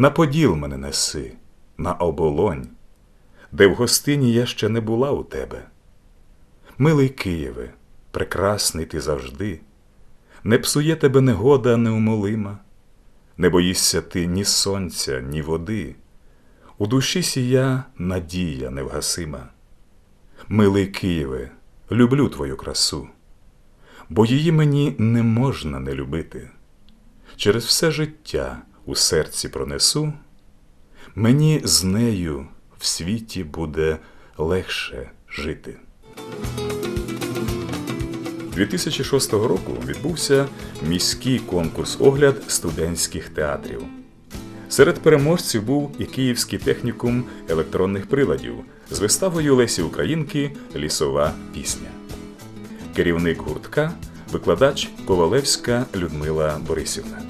на поділ мене неси, на оболонь, де в гостині я ще не була у тебе. Милий Києве, прекрасний ти завжди, не псує тебе негода неумолима, не боїшся ти ні сонця, ні води, у душі сія надія невгасима. Милий Києве, люблю твою красу, бо її мені не можна не любити. Через все життя у серці пронесу, мені з нею в світі буде легше жити. 2006 року відбувся міський конкурс огляд студентських театрів. Серед переможців був і Київський технікум електронних приладів з виставою Лесі Українки Лісова пісня. Керівник гуртка викладач Ковалевська Людмила Борисівна.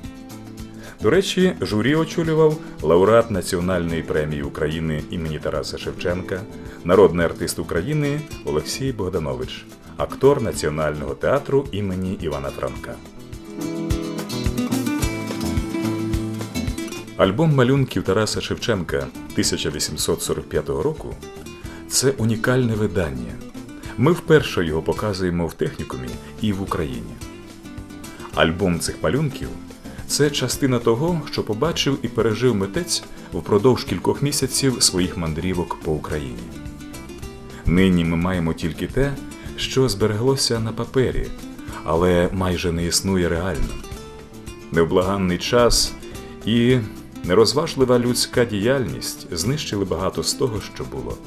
До речі, журі очолював лауреат Національної премії України імені Тараса Шевченка, народний артист України Олексій Богданович, актор Національного театру імені Івана Франка. Альбом малюнків Тараса Шевченка 1845 року це унікальне видання. Ми вперше його показуємо в технікумі і в Україні. Альбом цих малюнків це частина того, що побачив і пережив митець впродовж кількох місяців своїх мандрівок по Україні. Нині ми маємо тільки те, що збереглося на папері, але майже не існує реально. Невблаганний час і нерозважлива людська діяльність знищили багато з того, що було.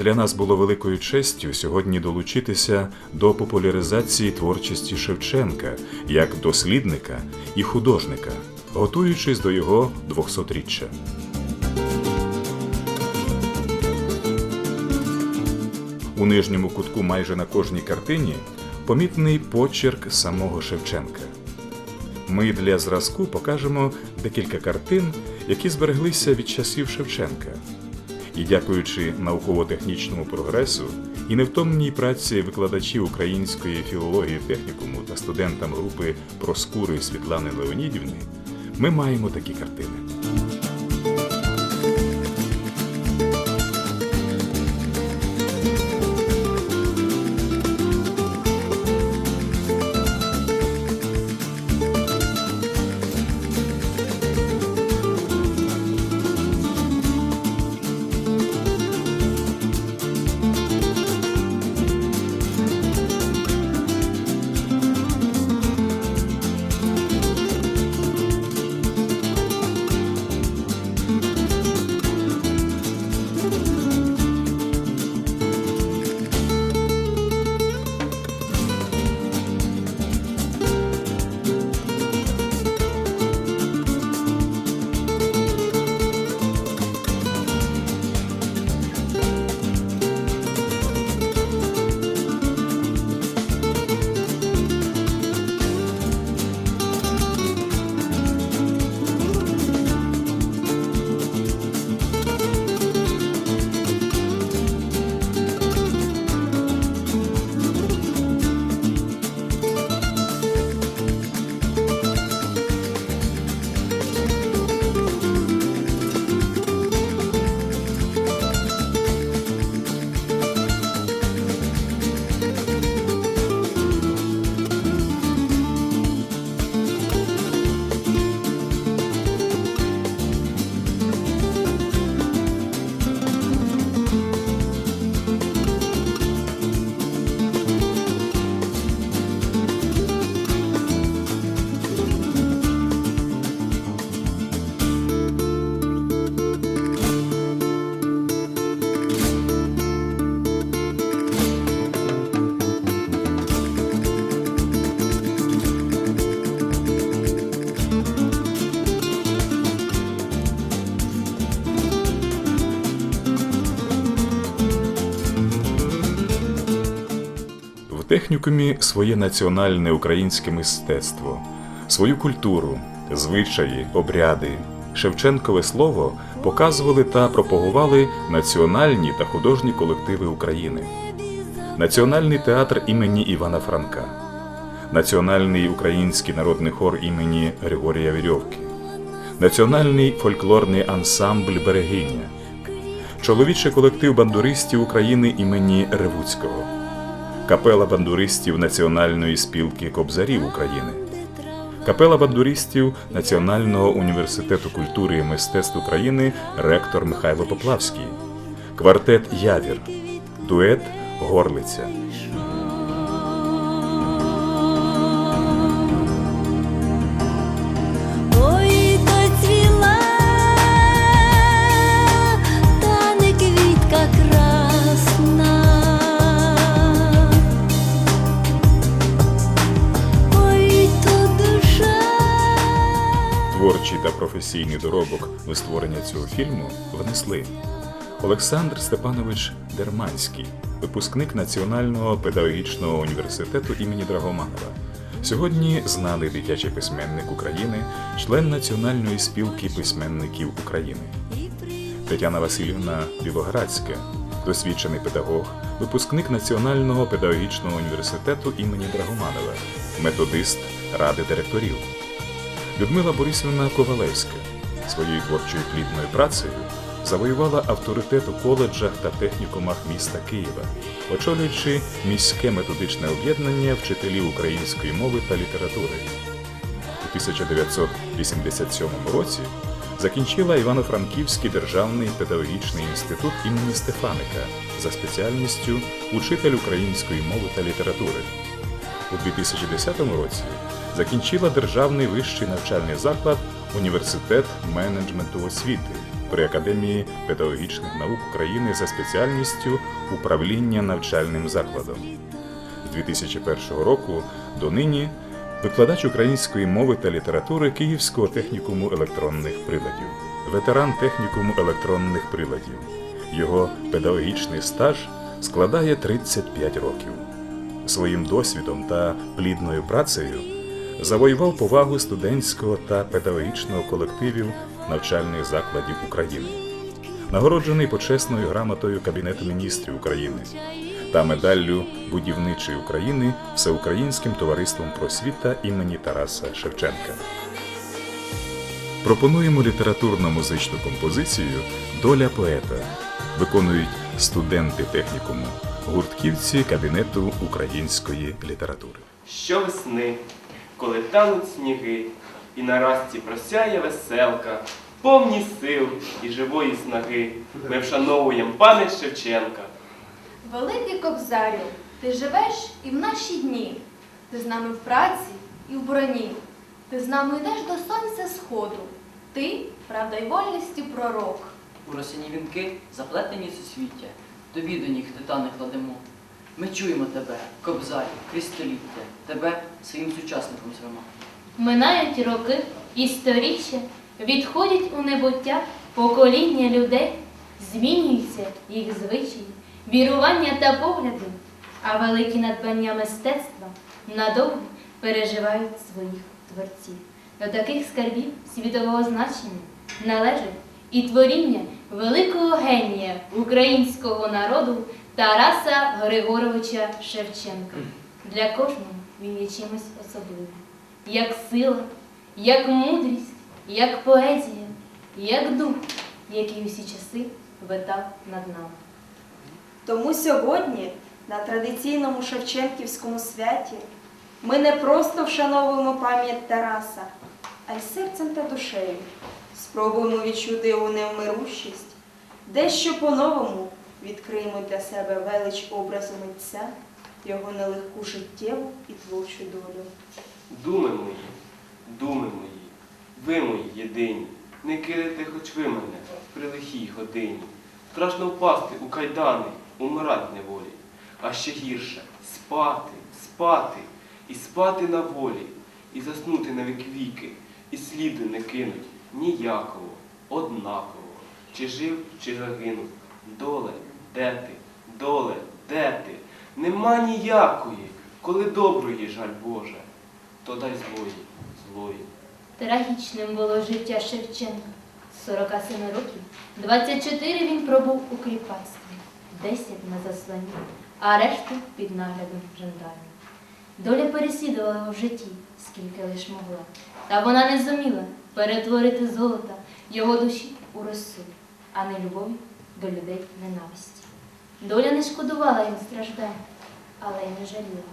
Для нас було великою честю сьогодні долучитися до популяризації творчості Шевченка як дослідника і художника, готуючись до його 200-річчя. У нижньому кутку майже на кожній картині помітний почерк самого Шевченка. Ми для зразку покажемо декілька картин, які збереглися від часів Шевченка. І дякуючи науково-технічному прогресу і невтомній праці викладачів української філології технікуму та студентам групи Проскури Світлани Леонідівни, ми маємо такі картини. Технікумі своє національне українське мистецтво, свою культуру, звичаї, обряди. Шевченкове слово показували та пропагували національні та художні колективи України, Національний театр імені Івана Франка, Національний український народний хор імені Григорія Вірьовки, Національний фольклорний ансамбль Берегиня, чоловічий колектив бандуристів України імені Ревуцького, капела бандуристів Національної спілки кобзарів України, капела бандуристів Національного університету культури і мистецтв України ректор Михайло Поплавський, квартет Явір, дует Горлиця. Творчий та професійний доробок у створення цього фільму внесли Олександр Степанович Дерманський, випускник Національного педагогічного університету імені Драгоманова. Сьогодні знаний дитячий письменник України, член Національної спілки письменників України. Тетяна Васильівна Білоградська, досвідчений педагог, випускник Національного педагогічного університету імені Драгоманова, методист Ради директорів. Людмила Борисівна Ковалевська своєю творчою плідною працею завоювала авторитет у коледжах та технікумах міста Києва, очолюючи міське методичне об'єднання вчителів української мови та літератури. У 1987 році закінчила Івано-Франківський державний педагогічний інститут імені Стефаника за спеціальністю учитель української мови та літератури. У 2010 році закінчила Державний вищий навчальний заклад Університет менеджменту освіти при Академії педагогічних наук України за спеціальністю управління навчальним закладом. З 2001 року до нині викладач української мови та літератури Київського технікуму електронних приладів, ветеран технікуму електронних приладів. Його педагогічний стаж складає 35 років своїм досвідом та плідною працею завоював повагу студентського та педагогічного колективів навчальних закладів України, нагороджений почесною грамотою Кабінету міністрів України та медаллю будівничої України Всеукраїнським товариством просвіта імені Тараса Шевченка. Пропонуємо літературно-музичну композицію Доля поета. Виконують студенти технікуму, гуртківці Кабінету української літератури. Щовесни, коли тануть сніги, і на расті просяє веселка, повні сил і живої снаги, ми вшановуємо пам'ять Шевченка. Великий кобзарю, ти живеш і в наші дні. Ти з нами в праці і в броні. Ти з нами йдеш до сонця сходу. Ти, правда й вольності пророк. У росині вінки заплетені суцвіття, тобі до ніг титани кладемо. Ми чуємо тебе, кобзарю, крізь тебе своїм сучасником звемо. Минають роки і сторіччя, відходять у небуття покоління людей, змінюються їх звичаї, вірування та погляди, а великі надбання мистецтва надовго переживають своїх творців. До таких скарбів світового значення належить і творіння великого генія українського народу Тараса Григоровича Шевченка. Для кожного він є чимось особливим як сила, як мудрість, як поезія, як дух, який усі часи витав над нами. Тому сьогодні, на традиційному Шевченківському святі, ми не просто вшановуємо пам'ять Тараса, а й серцем та душею спробуємо відчути його невмирущість, дещо по-новому відкриємо для себе велич образу митця, його нелегку життєву і творчу долю. Думи мої, думи мої, ви мої єдині, не кидайте хоч ви мене при лихій годині. Страшно впасти у кайдани, умирать неволі, а ще гірше спати, спати і спати на волі, і заснути на вік віки, і сліду не кинуть ніякого, однаково, чи жив, чи загинув. Доле, де ти, доле, де ти? Нема ніякої, коли доброї жаль Боже, то дай злої, злої. Трагічним було життя Шевченка. З 47 років 24 він пробув у кріпацтві, 10 на засланні, а решту під наглядом жандармів. Доля переслідувала його в житті, скільки лиш могла. Та вона не зуміла перетворити золота його душі у росу, а не любові до людей ненависті. Доля не шкодувала їм страждань, але й не жаліла.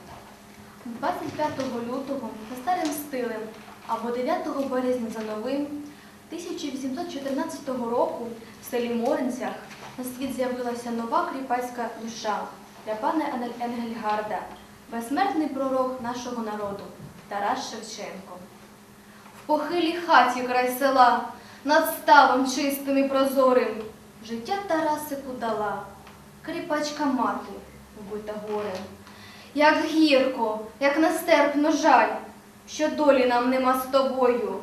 25 лютого за старим стилем або 9 березня за новим 1814 року в селі Моринцях на світ з'явилася нова кріпацька душа для пана Ен- Енгельгарда, безсмертний пророк нашого народу Тарас Шевченко. В похилій хаті край села, над ставом чистим і прозорим, життя Тарасику дала, кріпачка мати, вбита горем. Як гірко, як нестерпно жаль, що долі нам нема з тобою.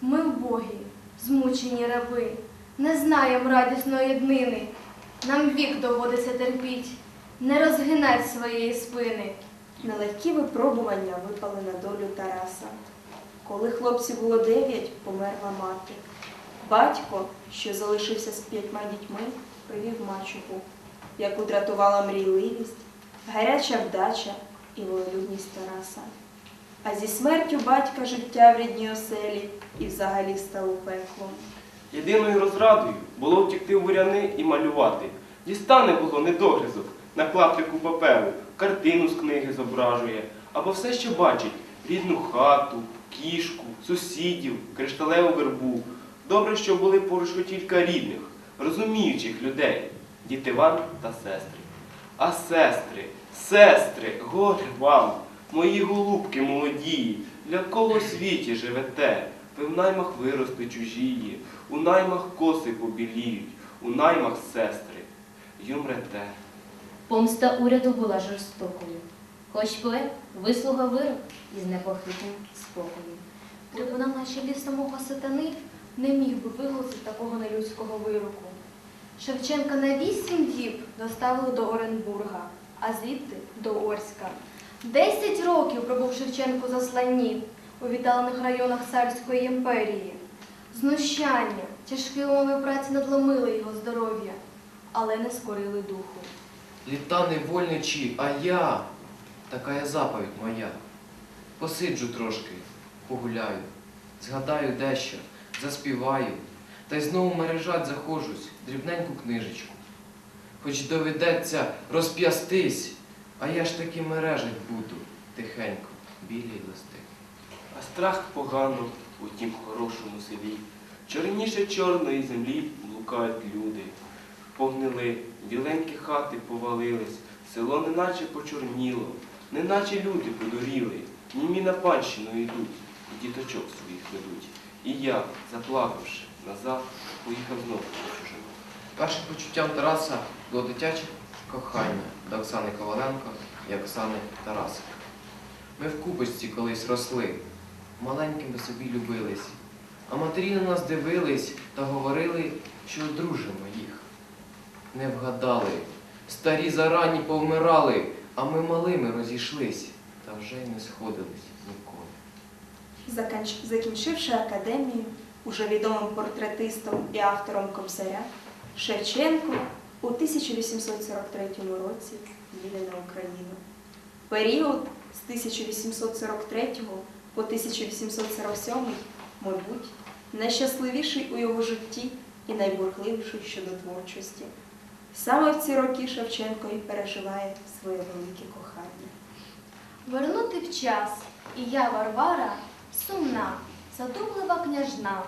Ми вбогі, змучені раби, не знаєм радісної днини. Нам вік доводиться терпіть, не розгинать своєї спини. Нелегкі випробування випали на долю Тараса. Коли хлопцю було дев'ять, померла мати. Батько, що залишився з п'ятьма дітьми, привів мачуху, яку дратувала мрійливість, гаряча вдача і волелюбність Тараса. А зі смертю батька життя в рідній оселі і взагалі стало пеклом. Єдиною розрадою було втікти в буряни і малювати. Дістане було недогризок на клаптику паперу, картину з книги зображує, або все, що бачить рідну хату, кішку, сусідів, кришталеву вербу. Добре, що були поруч кілька рідних, розуміючих людей, дід Іван та сестри. А сестри, сестри, горе вам, мої голубки молодії, для кого в світі живете? Ви в наймах виросте чужії, у наймах коси побіліють, у наймах сестри. Юмрете. Помста уряду була жорстокою, хоч поет вислугав вирок із непохитним спокоєм. Трибунал на чолі самого сатани не міг би виголосити такого нелюдського вироку. Шевченка на вісім діб доставили до Оренбурга, а звідти до Орська. Десять років пробув Шевченко за сланні у віддалених районах царської імперії. Знущання, тяжкі умови праці надломили його здоров'я, але не скорили духу. Літа не вольничі, а я, така я заповідь моя. Посиджу трошки, погуляю, згадаю дещо, заспіваю, та й знову мережать захожусь, дрібненьку книжечку. Хоч доведеться розп'ястись, а я ж таки мережить буду, тихенько, білі листи. А страх погано у тім хорошому селі. Чорніше чорної землі блукають люди. Погнили, біленькі хати повалились, село неначе почорніло, неначе люди подуріли, німі на панщину йдуть, і діточок своїх ведуть. І я, заплакавши назад, поїхав знову до чужину. Першим почуттям Тараса було дитяче кохання до Оксани Коваленко і Оксани Тарасик. Ми в купочці колись росли, маленькими собі любились, а матері на нас дивились та говорили, що одружимо їх. Не вгадали, старі зарані повмирали, а ми малими розійшлись, та вже й не сходились ніколи. Закінчивши академію, уже відомим портретистом і автором Кобзаря, Шевченко у 1843 році їде на Україну. Період з 1843 по 1847, мабуть, найщасливіший у його житті і найбурхливіший щодо творчості. Саме в ці роки Шевченко і переживає своє велике кохання. Вернути в час, і я, Варвара, сумна, задумлива княжна.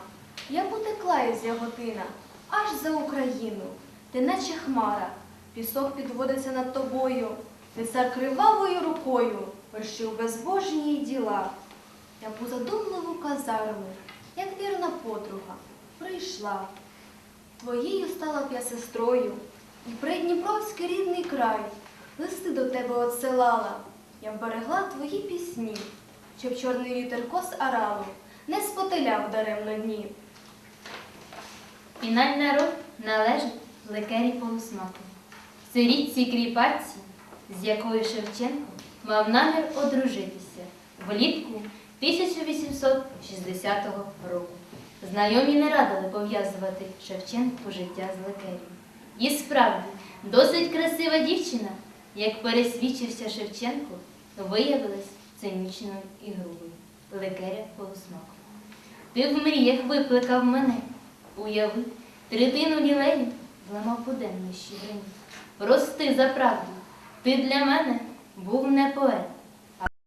Я потекла із яготина, аж за Україну, ти наче хмара, пісок підводиться над тобою, ти цар кривавою рукою вершив безбожні діла. Я по задумливу казарму, як вірна подруга, прийшла. Твоєю стала б я сестрою, і придніпровський рідний край, листи до тебе отсилала. Я вберегла твої пісні, щоб чорний вітер кос аралу не спотеляв даремно дні. Фінальна роль належить Лекері Полусмаку, сирітці кріпаці, з якою Шевченко мав намір одружитися влітку 1860 року. Знайомі не радили пов'язувати Шевченку життя з Лекері. І справді, досить красива дівчина, як пересвідчився Шевченко, виявилась цинічною і грубою, ликеря полусмаку. Ти в мріях викликав мене, уяви, третину лілею зламав буденні щебрені. Прости за правду, ти для мене був не поет,